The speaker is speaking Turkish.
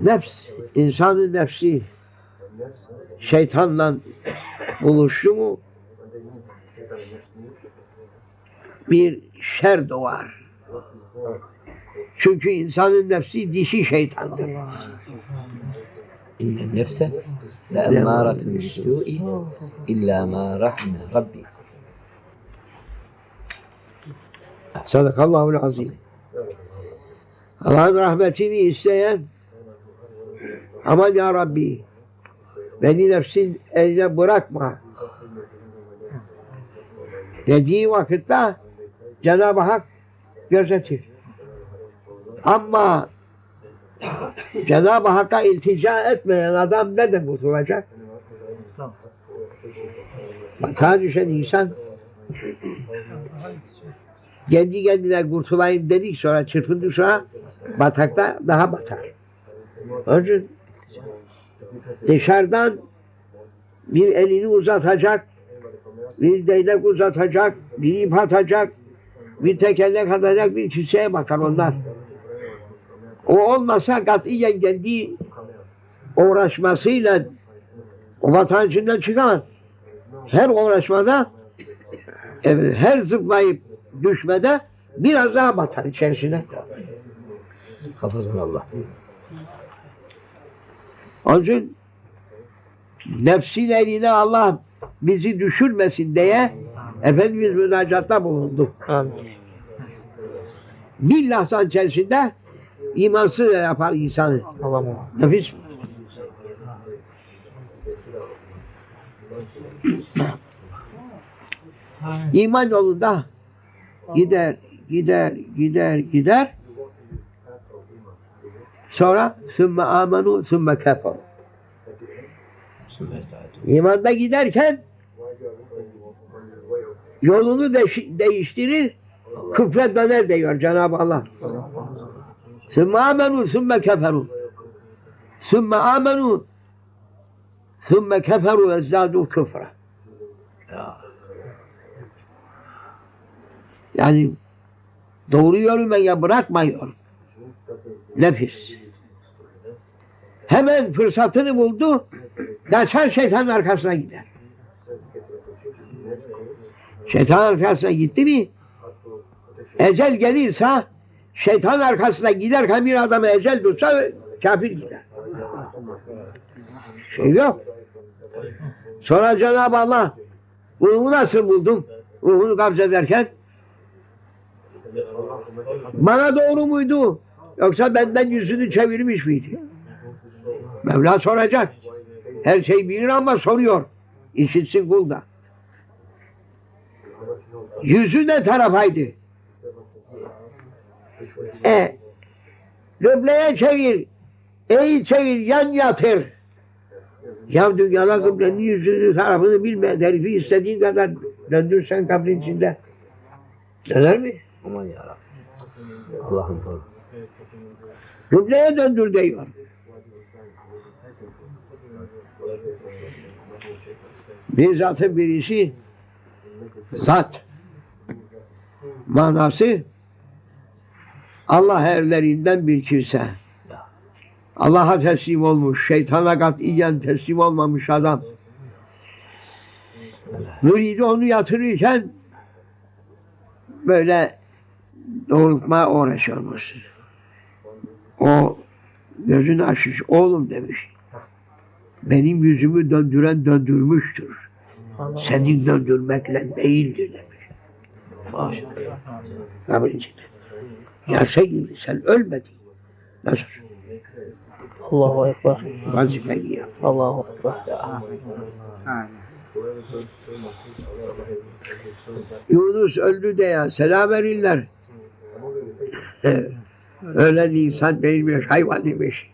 Nefs, insanın nefsi şeytanla buluştu mu bir şer doğar. Çünkü insanın nefsi dişi şeytandır. İnne nefse le emmâratun bis-sû'i illâ mâ rahme rabbi. Sadakallahu azim. Allah'ın rahmetini isteyen aman ya Rabbi beni nefsin eline bırakma dediği vakitte Cenab-ı Hak gözetir. Ama Cenab-ı Hakk'a iltica etmeyen adam nereden kurtulacak? Batağa düşen insan kendi kendine kurtulayım dedik sonra çırpındı sonra batakta daha batar. Onun dışarıdan bir elini uzatacak, bir değnek uzatacak, bir ip atacak, bir tekerlek atacak, bir kimseye bakar onlar. O olmasa katiyen kendi uğraşmasıyla o vatan içinden çıkamaz. Her uğraşmada her zıplayıp düşmede biraz daha batar içerisine. Hafızan Allah. Onun için nefsin eline Allah bizi düşürmesin diye Efendimiz münacatta bulundu. Bir lahzan içerisinde imansız yapar insanı. Nefis. İman yolunda gider, gider, gider, gider. Sonra sümme amenu sümme kefer. İmanda giderken yolunu deş- değiştirir, küfre döner diyor Cenab-ı Allah. Sümme amenu sümme keferu. Sümme amenu sümme keferu ezzadu küfre. Yani doğru yolu ya bırakmıyor. Nefis. Hemen fırsatını buldu. Kaçar şeytanın arkasına gider. Şeytan arkasına gitti mi ecel gelirse şeytan arkasına giderken bir adamı ecel tutsa kafir gider. Şey yok. Sonra Cenab-ı Allah ruhu nasıl buldum? Ruhunu kabz ederken bana doğru muydu? Yoksa benden yüzünü çevirmiş miydi? Mevla soracak. Her şey bilir ama soruyor. İşitsin kul da. Yüzü ne tarafaydı? E, kıbleye çevir. Eği çevir, yan yatır. Ya dünyada kıblenin yüzünü tarafını bilmeyen herifi istediğin kadar döndürsen kabrin içinde. Döner mi? Aman ya Rabbi. Allah'ım koru. Kıbleye döndür diyor. Bir zatın birisi zat manası Allah erlerinden bir kimse. Allah'a teslim olmuş, şeytana katiyen teslim olmamış adam. Müridi onu yatırırken böyle doğrultma uğraşıyormuş. O gözünü açmış, oğlum demiş. Benim yüzümü döndüren döndürmüştür. Senin döndürmekle değildir demiş. Maşallah. Yaşa gibi sen ölmedin. Nasıl? Allahu Ekber. Vazifeni yap. Allahu Ekber. Yunus öldü de ya selam verirler. Öyle insan değilmiş, hayvan imiş.